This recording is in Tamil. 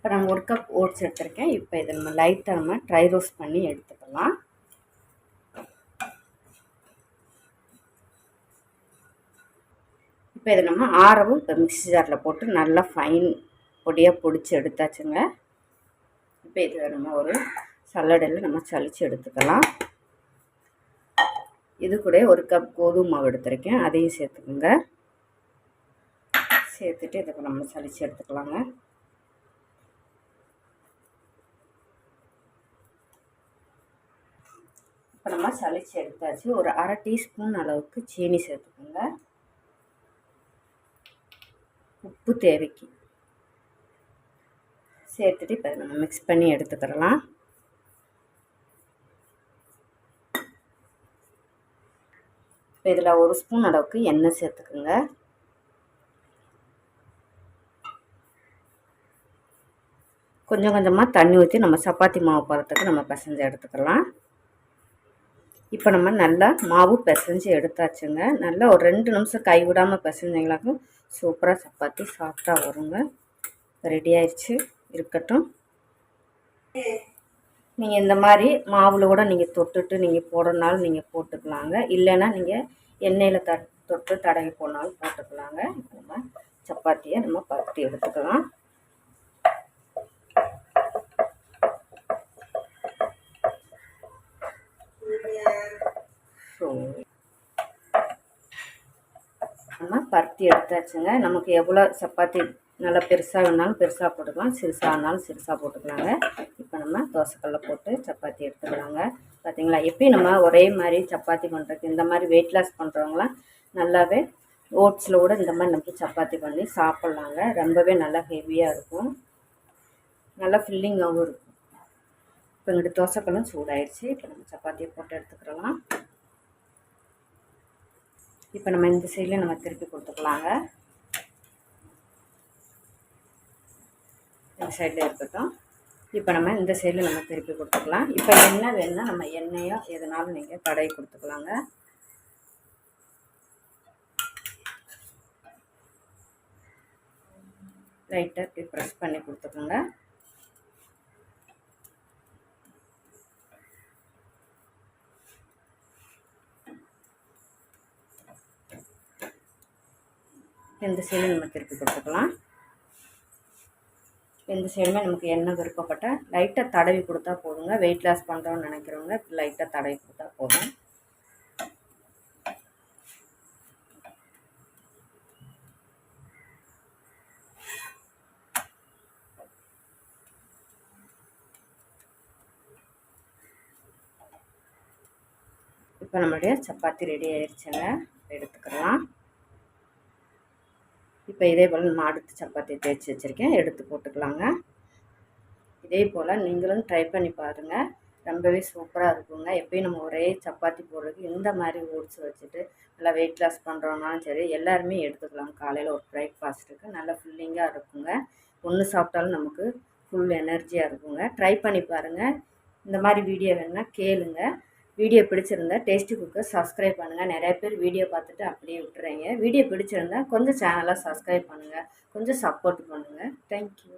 இப்போ நான் ஒரு கப் ஓட்ஸ் எடுத்திருக்கேன். இப்போ இதை நம்ம லைட்டாக நம்ம ட்ரை ரோஸ்ட் பண்ணி எடுத்துக்கலாம். இப்போ இதை நம்ம ஆறவும் இப்போ மிக்சி ஜாரில் போட்டு நல்லா ஃபைன் பொடியாக பிடிச்சி எடுத்தாச்சுங்க. இப்போ இதை நம்ம ஒரு சல்லடையில் நம்ம சளிச்சு எடுத்துக்கலாம். இது கூட ஒரு கப் கோதுமை மாவு எடுத்திருக்கேன். அதையும் சேர்த்துக்கோங்க. சேர்த்துட்டு இதை நம்ம சளிச்சு எடுத்துக்கலாங்க. இப்போ நம்ம சளிச்சு எடுத்தாச்சு. ஒரு அரை டீஸ்பூன் அளவுக்கு சீனி சேர்த்துக்கோங்க. உப்பு தேவைக்கு. சேர்த்துட்டு இப்போ நம்ம மிக்ஸ் பண்ணி எடுத்துக்கிறலாம் இப்போ இதில் ஒரு ஸ்பூன் அளவுக்கு எண்ணெய் சேர்த்துக்குங்க. கொஞ்சம் கொஞ்சமாக தண்ணி ஊற்றி நம்ம சப்பாத்தி மாவு பதத்துக்கு நம்ம பிசைஞ்சு எடுத்துக்கலாம் இப்போ நம்ம நல்லா மாவு பிசைஞ்சு எடுத்தாச்சுங்க. நல்லா ஒரு ரெண்டு நிமிஷம் கை விடாமல் பிசைஞ்சிங்களாக்கும் சூப்பராக சப்பாத்தி சாஃப்டாக வருங்க. ரெடி ஆயிடுச்சு இருக்கட்டும். நீங்கள் இந்த மாதிரி மாவில் கூட நீங்கள் தொட்டுட்டு நீங்கள் போடுறனாலும் நீங்கள் போட்டுக்கலாங்க. இல்லைன்னா நீங்கள் எண்ணெயில் த தொட்டு தடவி போனாலும் போட்டுக்கலாங்க. இப்போ நம்ம சப்பாத்தியை நம்ம பருத்தி எடுத்துக்கலாம். ஸோ நம்ம பருத்தி எடுத்தாச்சுங்க. நமக்கு எவ்வளோ சப்பாத்தி நல்லா பெருசாக வேணாலும் பெருசாக போட்டுக்கலாம். சிறுசாக இருந்தாலும் சிறுசாக போட்டுக்கலாங்க. இப்போ நம்ம தோசைக்கல்ல போட்டு சப்பாத்தி எடுத்துக்கலாங்க. பார்த்தீங்களா? எப்பயும் நம்ம ஒரே மாதிரி சப்பாத்தி பண்ணுறதுக்கு இந்த மாதிரி வெயிட் லாஸ் பண்ணுறவங்களாம் நல்லாவே ஓட்ஸில் கூட இந்த மாதிரி நமக்கு சப்பாத்தி பண்ணி சாப்பிட்லாங்க. ரொம்பவே நல்லா ஹெவியாக இருக்கும். நல்லா ஃபில்லிங்காகவும் இருக்கும். இப்போ இங்கிட்டு தோசைக்கல்லும் சூடாயிடுச்சு இப்போ நம்ம சப்பாத்தியை போட்டு எடுத்துக்கிறலாம் இப்போ நம்ம இந்த சைடில் நம்ம திருப்பி கொடுத்துக்கலாங்க. இந்த சைடில் இருக்கட்டும். இப்போ நம்ம இந்த சைடில் நம்ம திருப்பி கொடுத்துக்கலாம். இப்போ எண்ணெய் வேணுன்னா நம்ம எண்ணெயோ எதனாலும் நீங்கள் தடவி கொடுத்துக்கலாங்க. லைட்டாக இப்படி ப்ரெஸ் பண்ணி கொடுத்துக்கோங்க. இந்த சைடு நம்ம திருப்பி கொடுத்துக்கலாம். இந்த சைடுமே நமக்கு என்ன விருப்பப்பட்ட லைட்டாக தடவி கொடுத்தா போதுங்க. வெயிட் லாஸ் பண்ணுறோன்னு நினைக்கிறவங்க லைட்டாக தடவி கொடுத்தா போதும். இப்போ நம்மளுடைய சப்பாத்தி ரெடி ஆயிடுச்சுங்க எடுத்துக்கலாம். இப்போ இதே போல் நான் அடுத்து சப்பாத்தி தேய்ச்சி வச்சுருக்கேன். எடுத்து போட்டுக்கலாங்க. இதே போல் நீங்களும் ட்ரை பண்ணி பாருங்கள் ரொம்பவே சூப்பராக இருக்குங்க. எப்பயும் நம்ம ஒரே சப்பாத்தி போடுறதுக்கு இந்த மாதிரி ஓட்ஸ் வச்சுட்டு நல்லா வெயிட் லாஸ் பண்ணுறோம்னாலும் சரி எல்லாருமே எடுத்துக்கலாம். காலையில் ஒரு பிரேக்ஃபாஸ்ட்டுக்கு நல்லா ஃபில்லிங்காக இருக்குங்க. ஒன்று சாப்பிட்டாலும் நமக்கு ஃபுல் எனர்ஜியாக இருக்குங்க. ட்ரை பண்ணி பாருங்கள் இந்த மாதிரி வீடியோ வேணுன்னா கேளுங்கள் வீடியோ பிடிச்சிருந்தா டேஸ்டி குக்கர் சப்ஸ்கிரைப் பண்ணுங்கள் நிறைய பேர் வீடியோ பார்த்துட்டு அப்படியே விட்டுறீங்க. வீடியோ பிடிச்சிருந்தா கொஞ்சம் சேனலை சப்ஸ்கிரைப் பண்ணுங்கள் கொஞ்சம் சப்போர்ட் பண்ணுங்கள் தேங்க்யூ